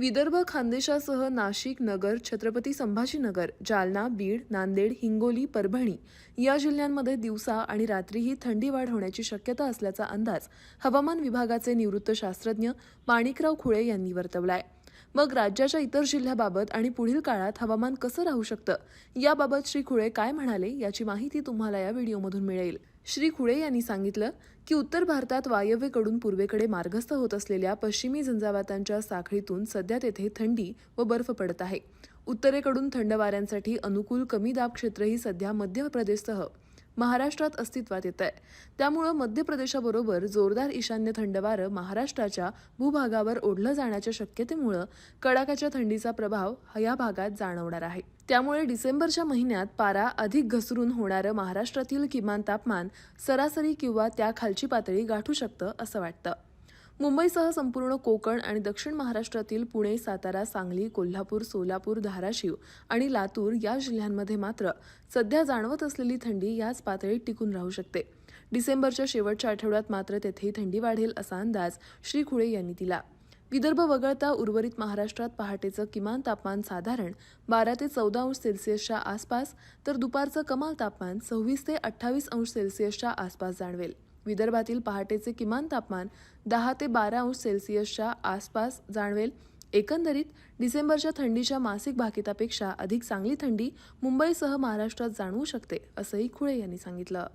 विदर्भ खानदेशासह नाशिक नगर छत्रपती संभाजीनगर जालना बीड नांदेड हिंगोली परभणी या जिल्ह्यांमध्ये दिवसा आणि रात्रीही थंडी वाढ होण्याची शक्यता असल्याचा अंदाज हवामान विभागाचे निवृत्त शास्त्रज्ञ माणिकराव खुळे यांनी वर्तवलाय. मग राज्याच्या इतर जिल्ह्याबाबत आणि पुढील काळात हवामान कसं राहू शकतं? याबाबत श्री खुळे काय म्हणाले? याची माहिती तुम्हाला या व्हिडिओमधून मिळेल. श्री खुळे यांनी सांगितलं की उत्तर भारतात वायव्येकडून पूर्वेकडे मार्गस्थ होत असलेल्या पश्चिमी झंझावातांच्या साखळीतून सध्या तेथे थंडी व बर्फ पडत आहे. उत्तरेकडून थंड वाऱ्यांसाठी अनुकूल कमी दाब क्षेत्रही सध्या मध्य प्रदेशसह महाराष्ट्रात अस्तित्वात येत आहे. त्यामुळं मध्य प्रदेशाबरोबर जोरदार ईशान्य थंड वारं महाराष्ट्राच्या भूभागावर ओढलं जाण्याच्या शक्यतेमुळं कडाक्याच्या थंडीचा प्रभाव या भागात जाणवणार आहे. त्यामुळे डिसेंबरच्या महिन्यात पारा अधिक घसरून होणारं महाराष्ट्रातील किमान तापमान सरासरी किंवा त्याखालची पातळी गाठू शकतं असं वाटतं. मुंबईसह संपूर्ण कोकण आणि दक्षिण महाराष्ट्रातील पुणे सातारा सांगली कोल्हापूर सोलापूर धाराशिव आणि लातूर या जिल्ह्यांमध्ये मात्र सध्या जाणवत असलेली थंडी याच पातळीत टिकून राहू शकते. डिसेंबरच्या शेवटच्या आठवड्यात मात्र तेथेही थंडी वाढेल असा अंदाज श्री खुळे यांनी दिला. विदर्भ वगळता उर्वरित महाराष्ट्रात पहाटेचं किमान तापमान साधारण बारा ते चौदा अंश सेल्सिअसच्या आसपास तर दुपारचं कमाल तापमान सव्वीस ते अठ्ठावीस अंश सेल्सिअसच्या आसपास जाणवेल. विदर्भातील पहाटेचे किमान तापमान दहा ते बारा अंश सेल्सिअसच्या आसपास जाणवेल. एकंदरीत डिसेंबरच्या थंडीच्या मासिक भाकितापेक्षा अधिक चांगली थंडी मुंबईसह महाराष्ट्रात जाणवू शकते असंही खुळे यांनी सांगितलं.